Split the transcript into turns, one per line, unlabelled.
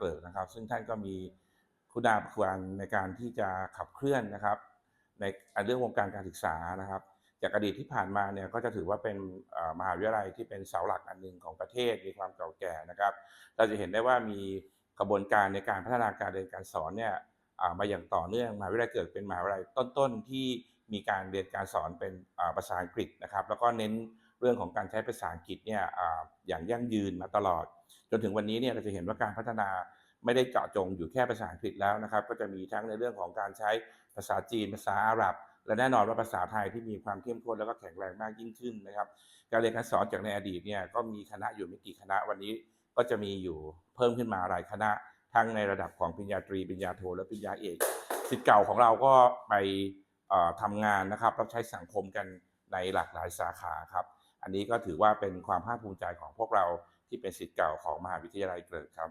เกิดนะครับ ซึ่งท่านก็มีคุณาภารในการที่จะขับเคลื่อนนะครับ ในเรื่องวงการการศึกษานะครับ จากอดีตที่ผ่านมาเนี่ยก็จะถือว่าเป็นมหาวิทยาลัยที่เป็นเสาหลักอันหนึ่งของประเทศมีความเก่าแก่นะครับ เราจะเห็นได้ว่ามีกระบวนการในการพัฒนาการเรียนการสอนเนี่ยมาอย่างต่อเนื่องมหาวิทยาลัยเกิดเป็นมหาวิทยาลัยต้นๆที่มีการเรียนการสอนเป็นภาษาอังกฤษนะครับ แล้วก็เน้น เรื่องของการใช้ภาษาอังกฤษเนี่ยอย่างยั่งยืนมาตลอด จนถึงวันนี้เนี่ยเราจะเห็นว่าการพัฒนาไม่ได้เจาะจงอยู่แค่ภาษาอังกฤษแล้วนะครับ ก็จะมีทั้งในเรื่องของการใช้ภาษาจีน ภาษาอาหรับ และแน่นอนว่าภาษาไทยที่มีความเข้มข้นแล้วก็แข็งแรงมากยิ่งขึ้นนะครับ การเรียนการสอนจากในอดีตเนี่ยก็มีคณะอยู่ไม่กี่คณะวันนี้ก็จะมีอยู่เพิ่มขึ้นมาหลายคณะ ทั้งในระดับของปริญญาตรีปริญญาโทและปริญญาเอกสิทธิ์เก่าของเราก็ไปเอ่อทำงานนะครับรับใช้สังคมกันในหลากหลายสาขาครับ อันนี้ก็ถือว่าเป็นความภาคภูมิใจของพวกเราที่เป็นสิทธิ์เก่าของมหาวิทยาลัยเกริกครับ